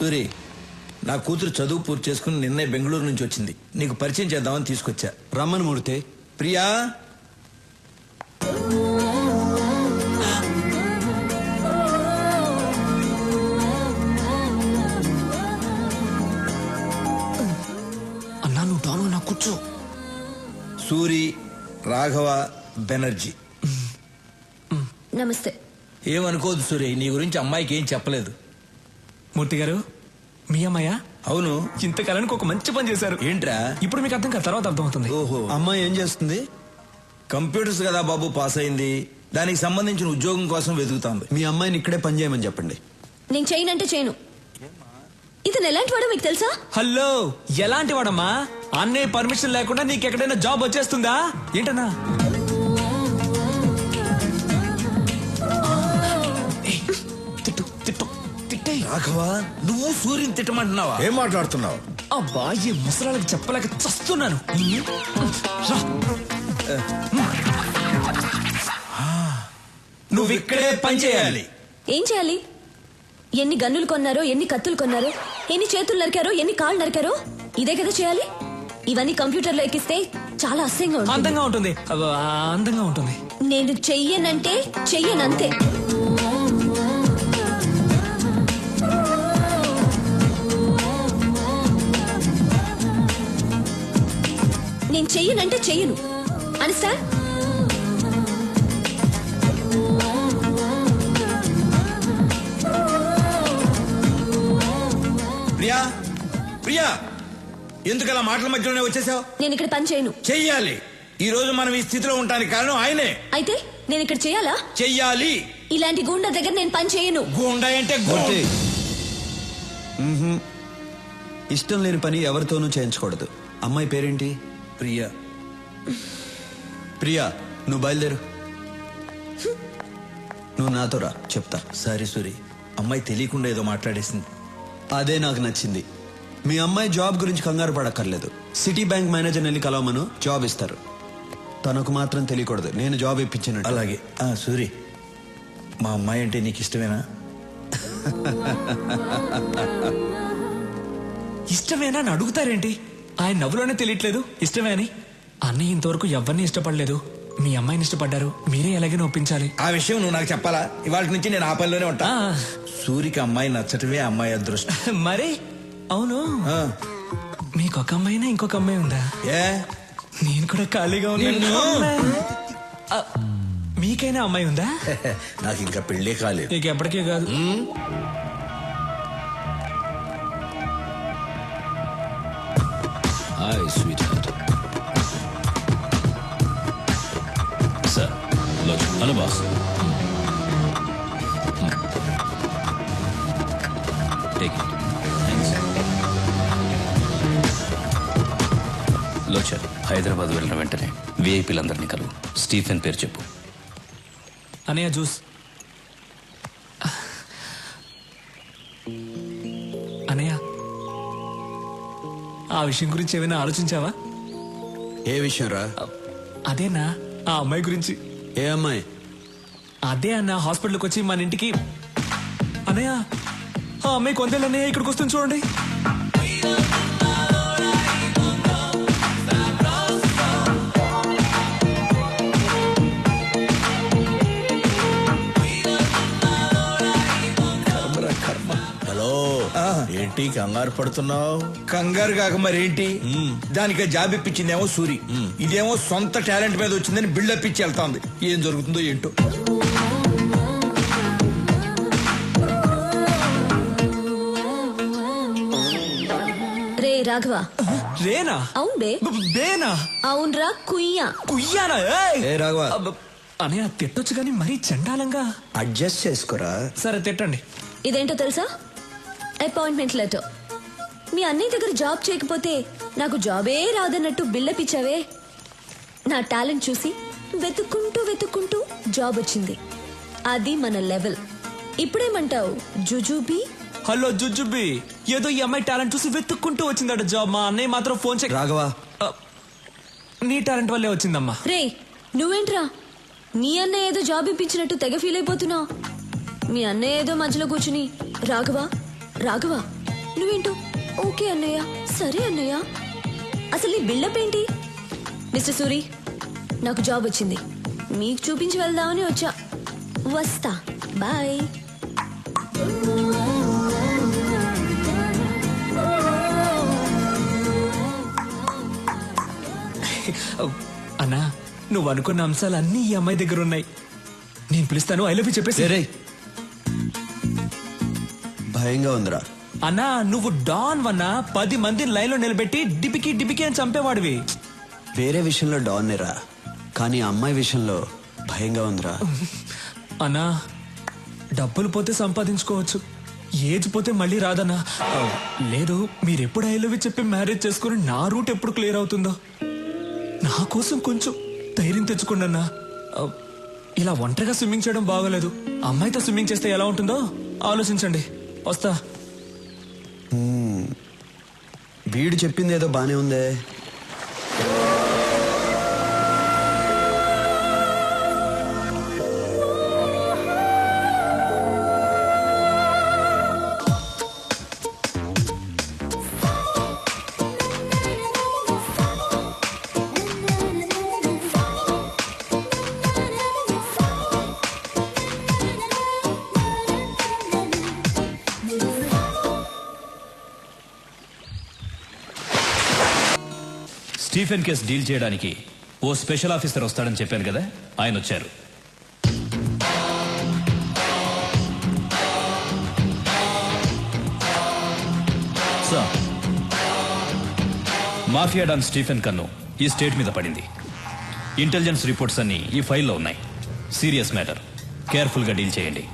సూరి నా కూతురు చదువు పూర్తి చేసుకుని నిన్నే బెంగళూరు నుంచి వచ్చింది. నీకు పరిచయం చేద్దామని తీసుకొచ్చా. రమ్మన్ మూర్తి. ప్రియా! అన్నా నువ్వు డాను నా కూర్చో. సూరి రాఘవ బెనర్జీ. నమస్తే. ఏమనుకోదు సూరి నీ గురించి అమ్మాయికి ఏం చెప్పలేదు. మూర్తి గారు మీ అమ్మాయ? అవును. ఇంతకాలానికి ఒక మంచి పని చేశారు. ఏంట్రా? ఇప్పుడు మీకు అర్థం కాదు తర్వాత అర్థమవుతుంది. ఓహో. అమ్మాయి ఏం చేస్తుంది? కంప్యూటర్స్ కదా బాబు పాస్ అయింది. దానికి సంబంధించిన ఉద్యోగం కోసం వెతుకుతాంది. మీ అమ్మాయిని ఇక్కడే పని చేయమని చెప్పండి. నేను చేయనంటే చేయను. ఇతను ఎలాంటి వాడో మీకు తెలుసా? హలో ఎలాంటి వాడమ్మా? అన్నయ్య పర్మిషన్ లేకుండా నీకు ఎక్కడైనా జాబ్ వచ్చేస్తుందా? ఏంటన్నా? రాఘవ నువ్వు సూర్యుని తిట్టమంటున్నావా? ఏం మాట్లాడుతున్నావు? అబ్బా ఈ ముసలాళ్ళకి చెప్పలేక చస్తున్నాను. నువ్వు ఇక్కడే పని చేయాలి. ఏం చేయాలి? ఎన్ని గన్నులు కొన్నారో ఎన్ని కత్తులు కొన్నారో ఎన్ని చేతులు నరికారో ఎన్ని కాళ్ళు నరికారో ఇదే కదా చేయాలి? ఇవన్నీ కంప్యూటర్లో ఎక్కిస్తే చాలా అసహ్యంగా ఉంటుంది. అందంగా ఉంటుంది. అబ్బా, అందంగా ఉంటుంది. నేను చెయ్యనంటే చెయ్యనంతే. నేను చెయ్యనంటే చెయ్యను. అనిస్తా ప్రియా ప్రియా ఎందుకు అలా మాటల మధ్యలోనే వచ్చేసావు? నేను ఇక్కడ పని చేయను. చెయ్యాలి. ఈ రోజు మనం ఈ స్థితిలో ఉండడానికి కారణం ఆయనే. అయితే నేను ఇక్కడ చేయాలా చెయ్యాలి. ఇలాంటి గుండె దగ్గర నేను పని చేయను. గూండా అంటే గూండా. ఇష్టం లేని పని ఎవరితోనూ చేయించకూడదు. అమ్మాయి పేరేంటి? ప్రియా. ప్రియా నువ్వు బయలుదేరు. నువ్వు నాతో రా చెప్తా. సారీ సూరి అమ్మాయి తెలియకుండా ఏదో మాట్లాడేసింది. అదే నాకు నచ్చింది. మీ అమ్మాయి జాబ్ గురించి కంగారు పడక్కర్లేదు. సిటీ బ్యాంక్ మేనేజర్ వెళ్ళి కలవమను జాబ్ ఇస్తారు. తనకు మాత్రం తెలియకూడదు. నేను జాబ్ ఇప్పించినట్టు. అలాగే. ఆ సూరి మా అమ్మాయి అంటే నీకు ఇష్టమేనా? ఇష్టమేనా అని అడుగుతారేంటి? ఆయన నవ్వులోనే తెలియట్లేదు. ఇష్టమే అని. అన్నయ్య ఇంతవరకు ఎవరిని ఇష్టపడలేదు. మీ అమ్మాయిని ఇష్టపడ్డారు. మీరే ఎలాగైనా ఒప్పించాలి. ఆ విషయం నువ్వు నాకు చెప్పాలా? ఇవాళ నుంచి నేను ఆ పనిలోనే ఉంటా. సూరికి అమ్మాయి నచ్చటమే అమ్మాయి అదృష్టం. మరి? అవును. మీకు ఒక అమ్మాయినా ఇంకొక అమ్మాయి ఉందా? ఏ? నేను కూడా ఖాళీగా ఉన్నాను? ఆ, మీకైనా అమ్మాయి ఉందా? నాకు ఇంకా పెళ్ళే కాలేదు. నీకు ఎప్పటికీ కాదు. లోచర్ హైదరాబాద్ వెళ్ళిన వెంటనే విఐపీలందరినీ కలువు. స్టీఫెన్ పేరు చెప్పు. అనయ్య జ్యూస్. అనయ్య ఆ విషయం గురించి ఏమైనా ఆలోచించావా? ఏ విషయం రా అదేనా? ఆ అమ్మాయి గురించి. ఏ అమ్మాయి? అదే అన్న హాస్పిటల్కి వచ్చి మన ఇంటికి. అన్నయ్య ఆ అమ్మాయి కొందేళ్ళు అన్నయ్య ఇక్కడికి వస్తుంది చూడండి. ఏంటి? కంగారు పడుతున్నావు? కంగారు కాక మరేంటి? దానికి జాబ్ ఇప్పించిందేమో సూరి. ఇదేమో సొంత టాలెంట్ మీద వచ్చిందని బిల్డప్ ఇచ్చి వెళ్తాంది. ఏం జరుగుతుందో ఏంటో. రే రాఘవ. రేనా? అవును బేనా? అవునరా కుయ్యా. కుయ్యానా! ఏ రాఘవ. అన్నయ్య తిట్టొచ్చు కానీ మరీ చండాలంగా. అడ్జస్ట్ చేసుకోరా? సరే తిట్టండి. ఇదేంటో తెలుసా? అపాయింట్మెంట్ లెటర్ మీ అన్నయ్య దగ్గర జాబ్ చేయకపోతే నాకు జాబే రాదన్నట్టు బిల్డప్ ఇచ్చావే నా టాలెంట్ చూసి వెతుక్కుంటూ వెతుక్కుంటూ జాబ్ వచ్చింది. అది మన లెవెల్ ఇప్పుడేమంటావు? జుజుబీ? హలో జుజుబి. ఏదో ఈ అమ్మాయి టాలెంట్ చూసి వెతుక్కుంటూ వచ్చిందట జాబ్ మా అన్నయ్య మాత్రం ఫోన్ చేయ రాఘవ. నీ టాలెంట్ వల్లే వచ్చిందమ్మా. రే నువ్వేంట్రా? నీ అన్నయ్య ఏదో జాబ్ ఇప్పించినట్టు తెగ ఫీల్ అయిపోతున్నావు మీ అన్నయ్య ఏదో మధ్యలో కూర్చుని రాఘవ రాఘవ నువ్వేంటో? ఓకే అన్నయ్య సరే అన్నయ్య. అసలు నీ బిల్డప్ ఏంటి? మిస్టర్ సూరి నాకు జాబ్ వచ్చింది. మీకు చూపించి వెళ్దామని వచ్చా. వస్తా. బాయ్. అన్నా నువ్వు అనుకున్న అంశాలు అన్నీ ఈ అమ్మాయి దగ్గర ఉన్నాయి. నేను పిలుస్తాను ఐ లవ్ యూ చెప్పేసి. రేయ్ భయంగా ఉందిరా. అన్నా నువ్వు డాన్ వన్నా పది మందిని లైన్లో నిలబెట్టి డిపికి డిపికి అని చంపేవాడివి. వేరే విషయంలో డాన్ రా కానీ అమ్మాయి విషయంలో భయంగా ఉందిరా. అన్నా డబ్బులు పోతే సంపాదించుకోవచ్చు. ఏజ్ పోతే మళ్ళీ రాదన్నా. లేదు మీరెప్పుడు ఐ లవ్ యూ చెప్పి మ్యారేజ్ చేసుకుని నా రూట్ ఎప్పుడు క్లియర్ అవుతుందో? నా కోసం కొంచెం ధైర్యం తెచ్చుకోండి అన్నా ఇలా ఒంటరిగా స్విమ్మింగ్ చేయడం బాగోలేదు. అమ్మాయితో స్విమ్మింగ్ చేస్తే ఎలా ఉంటుందో? ఆలోచించండి. వస్తా. వీడు చెప్పింది ఏదో బానే ఉందే. స్టీఫెన్ కేస్ డీల్ చేయడానికి ఓ స్పెషల్ ఆఫీసర్ వస్తాడని చెప్పాను కదా ఆయన వచ్చారు. సార్ మాఫియా డాన్ స్టీఫెన్ కన్ను ఈ స్టేట్ మీద పడింది. ఇంటెలిజెన్స్ రిపోర్ట్స్ అన్ని ఈ ఫైల్లో ఉన్నాయి. Serious matter. కేర్ఫుల్గా డీల్ చేయండి.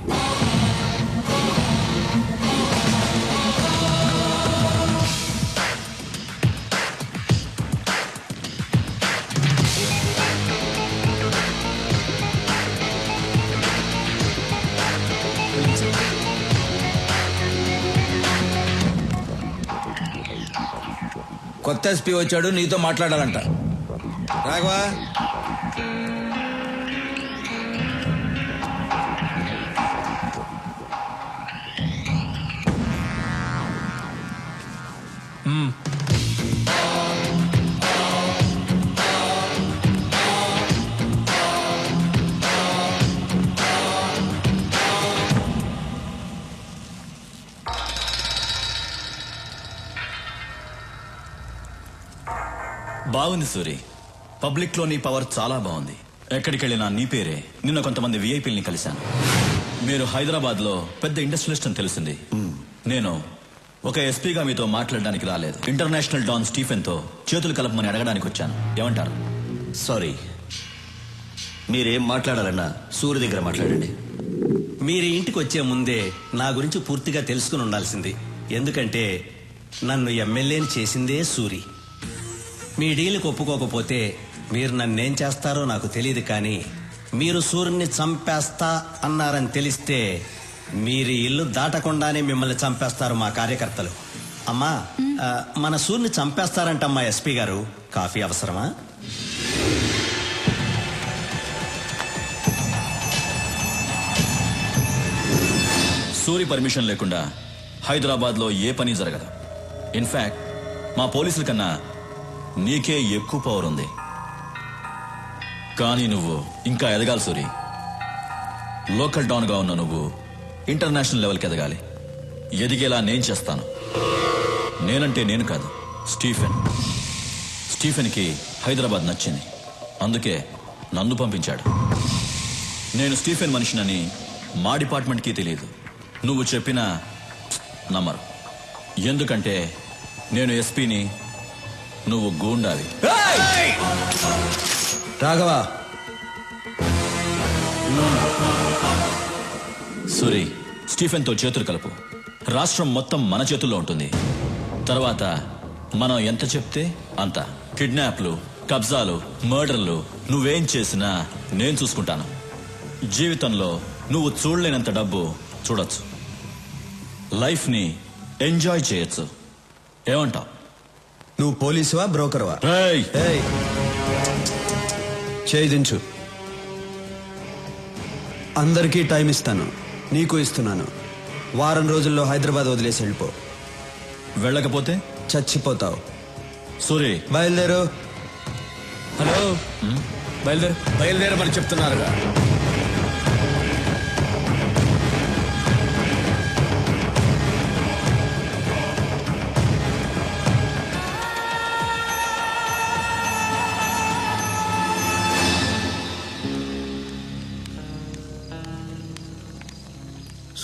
కొత్త ఎస్పీ వచ్చాడు నీతో మాట్లాడాలంట. రాఘవా? బాగుంది సూరి. పబ్లిక్లో నీ పవర్ చాలా బాగుంది. ఎక్కడికి వెళ్ళినా నీ పేరే. నిన్న కొంతమంది విఐపీల్ని కలిశాను. మీరు హైదరాబాద్లో పెద్ద ఇండస్ట్రియలిస్ట్ అని తెలిసింది. నేను ఒక ఎస్పీగా మీతో మాట్లాడడానికి రాలేదు. ఇంటర్నేషనల్ డాన్ స్టీఫెన్తో చేతులు కలపమని అడగడానికి వచ్చాను. ఏమంటారు? సారీ. మీరేం మాట్లాడాలన్నా సూర్య దగ్గర మాట్లాడండి. మీరు ఇంటికి వచ్చే ముందే నా గురించి పూర్తిగా తెలుసుకుని ఉండాల్సింది. ఎందుకంటే నన్ను ఎమ్మెల్యేని చేసిందే సూరి. మీ డీల్కి ఒప్పుకోకపోతే మీరు నన్నేం చేస్తారో నాకు తెలియదు కానీ మీరు సూర్యుని చంపేస్తా అన్నారని తెలిస్తే మీరు ఇల్లు దాటకుండానే మిమ్మల్ని చంపేస్తారు మా కార్యకర్తలు. అమ్మా మన సూర్యుని చంపేస్తారంటమ్మా ఎస్పీ గారు. కాఫీ అవసరమా? సూరి పర్మిషన్ లేకుండా హైదరాబాద్లో ఏ పని జరగదు. ఇన్ఫాక్ట్ మా పోలీసుల కన్నా నీకే ఎక్కువ పవర్ ఉంది. కానీ నువ్వు ఇంకా ఎదగాలి సూరి. లోకల్ డౌన్గా ఉన్న నువ్వు ఇంటర్నేషనల్ లెవెల్కి ఎదగాలి. ఎదిగేలా నేను చేస్తాను. నేనంటే నేను కాదు స్టీఫెన్. స్టీఫెన్కి హైదరాబాద్ నచ్చింది. అందుకే నన్ను పంపించాడు. నేను స్టీఫెన్ మనిషినని మా డిపార్ట్మెంట్కి తెలియదు. నువ్వు చెప్పినా నమ్మరు. ఎందుకంటే నేను ఎస్పీని నువ్వు గూండావి రాఘవా. సురి స్టీఫెన్తో చేతులు కలుపు. రాష్ట్రం మొత్తం మన చేతుల్లో ఉంటుంది. తర్వాత మనం ఎంత చెప్తే అంత. కిడ్నాప్లు కబ్జాలు మర్డర్లు నువ్వేం చేసినా నేను చూసుకుంటాను. జీవితంలో నువ్వు చూడలేనంత డబ్బు చూడొచ్చు. లైఫ్ని ఎంజాయ్ చేయొచ్చు. ఏమంటావ్? నువ్వు పోలీసువా బ్రోకర్వా? రేయ్ ఏయ్. చేయి దించు. అందరికీ టైం ఇస్తాను. నీకు ఇస్తున్నాను. వారం రోజుల్లో హైదరాబాద్ వదిలేసి వెళ్ళిపో. వెళ్ళకపోతే? చచ్చిపోతావు. సూరి. బయలుదేరు. హలో. బయలుదేరు. బయలుదేరమని చెప్తున్నారుగా.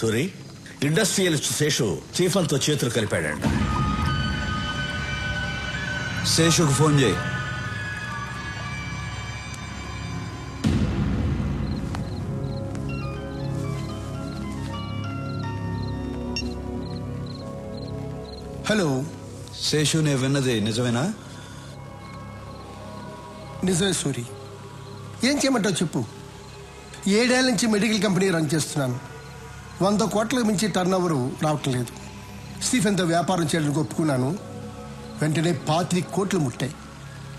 సూరి ఇండస్ట్రియలిస్ట్ శేషు చీఫ్ అంతో చేతులు కలిపాడంట. శేషుకు ఫోన్ చేయి. హలో శేషు నేను విన్నది నిజమేనా? నిజమే సూరి. ఏం చేయమంటావు చెప్పు? ఏడేళ్ళ నుంచి మెడికల్ కంపెనీ రన్ చేస్తున్నాను. వంద కోట్లకు మించి టర్న్ ఓవర్ రావటం లేదు. స్టీఫెన్తో వ్యాపారం చేయడానికి ఒప్పుకున్నాను. వెంటనే పాతి కోట్లు ముట్టాయి.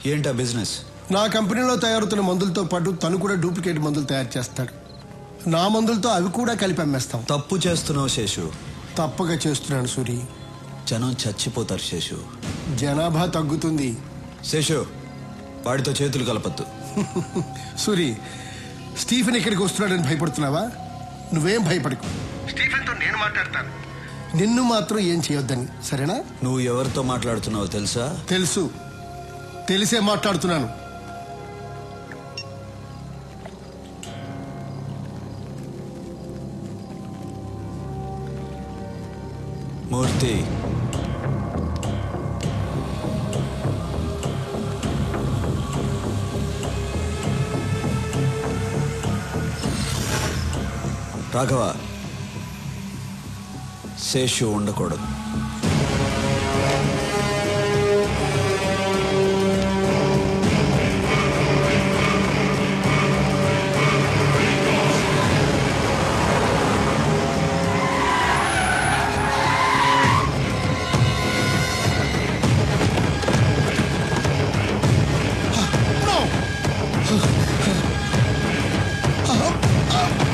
ఏంటా బిజినెస్ నా కంపెనీలో తయారవుతున్న మందులతో పాటు తను కూడా డూప్లికేట్ మందులు తయారు చేస్తాడు. నా మందులతో అవి కూడా కలిపి అమ్మేస్తాం. తప్పు చేస్తున్నావు శేషు. తప్పక చేస్తున్నాను సూరి. జనం చచ్చిపోతారు శేషు. జనాభా తగ్గుతుంది. శేషు వాడితో చేతులు కలపద్దు. సూరి స్టీఫెన్ ఇక్కడికి వస్తున్నాడని భయపడుతున్నావా? నువ్వేం భయపడకు. స్టీఫెన్తో నేను మాట్లాడతాను. నిన్ను మాత్రం ఏం చేయొద్దని సరేనా? నువ్వు ఎవరితో మాట్లాడుతున్నావో తెలుసా? తెలుసు. తెలిసే మాట్లాడుతున్నాను. మూర్తి రాఘవ శేషు ఉండకూడదు No! Up, up.